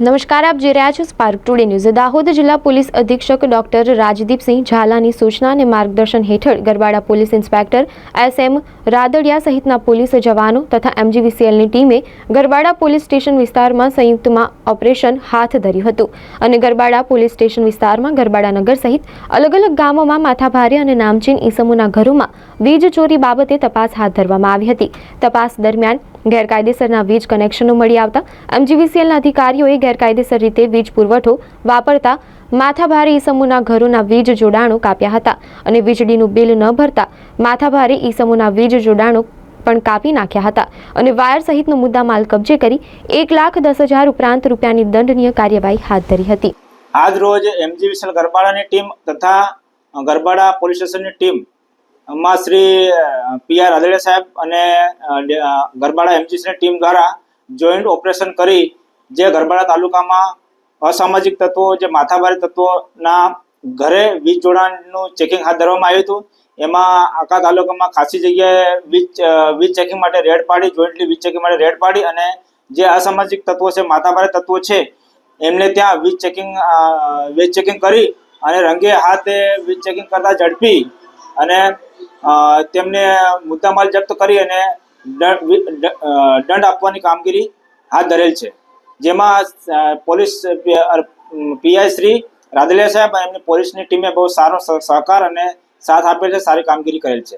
નમસ્કાર, આપ જોઈ રહ્યા છો સ્પાર્ક ટુડે ન્યૂઝ દાહોદ જિલ્લા પોલીસ અધિક્ષક ડોક્ટર રાજદીપસિંહ ઝાલાની સૂચના અને માર્ગદર્શન હેઠળ Garbada police inspector S M Radadiya સહિતના પોલીસ જવાનો તથા એમજીવીસીએલની ટીમે ગરબાડા પોલીસ સ્ટેશન વિસ્તારમાં સંયુક્તમાં ઓપરેશન હાથ ધર્યું હતું અને ગરબાડા પોલીસ સ્ટેશન વિસ્તારમાં ગરબાડા નગર સહિત અલગ અલગ ગામોમાં માથાભારે અને નામચીન ઈસમોના ઘરોમાં વીજ ચોરી બાબતે તપાસ હાથ ધરવામાં આવી હતી. તપાસ દરમિયાન ગેરકાયદેસરના વીજ કનેક્શનો મળી આવતા એમજીવીસીએલના અધિકારીઓએ ગેરકાયદેસર રીતે વીજ પુરવઠો વાપરતા માથાભારે ઈસમોના ઘરોના વીજ જોડાણો કાપ્યા હતા અને વીજળીનું બિલ ન ભરતા માથાભારે ઈસમોના વીજ જોડાણો પણ કાપી નાખ્યા હતા અને વાયર સહિતનો મુદ્દામાલ કબજે કરી એક લાખ દસ હજાર ઉપરાંત રૂપિયાની દંડનીય કાર્યવાહી હાથ ધરી હતી. આજ રોજ એમજીવીસીએલ ગરબાડાની ટીમ તથા ગરબાડા પોલીસ સ્ટેશનની ટીમ માં શ્રી પી આર રાદડિયા સાહેબ અને ગરબાડા એમજીસીની ટીમ દ્વારા જોઈન્ટ ઓપરેશન કરી જે ગરબાડા તાલુકામાં અસામાજિક તત્વો, જે માથાભારી તત્વોના ઘરે વીજ જોડાણનું ચેકિંગ હાથ ધરવામાં આવ્યું હતું. એમાં આખા તાલુકામાં ખાસી જગ્યાએ વીજ વીજ ચેકિંગ માટે રેડ પાડી, જોઈન્ટલી વીજ ચેકિંગ માટે રેડ પાડી અને જે અસામાજિક તત્વો છે, માથાભારે તત્વો છે, એમને ત્યાં વીજ ચેકિંગ વીજ ચેકિંગ કરી અને રંગે હાથે વીજ ચેકિંગ કરતા ઝડપી અને તેમને મુદ્દામાલ જપ્ત કરી અને દંડ આપવાની કામગીરી હાથ ધરેલ છે. જેમાં પોલીસ પીઆઈ શ્રી રાદલિયા સાહેબ અને પોલીસની ટીમે બહુ સારો સહકાર અને સાથ આપેલ છે, સારી કામગીરી કરેલ છે.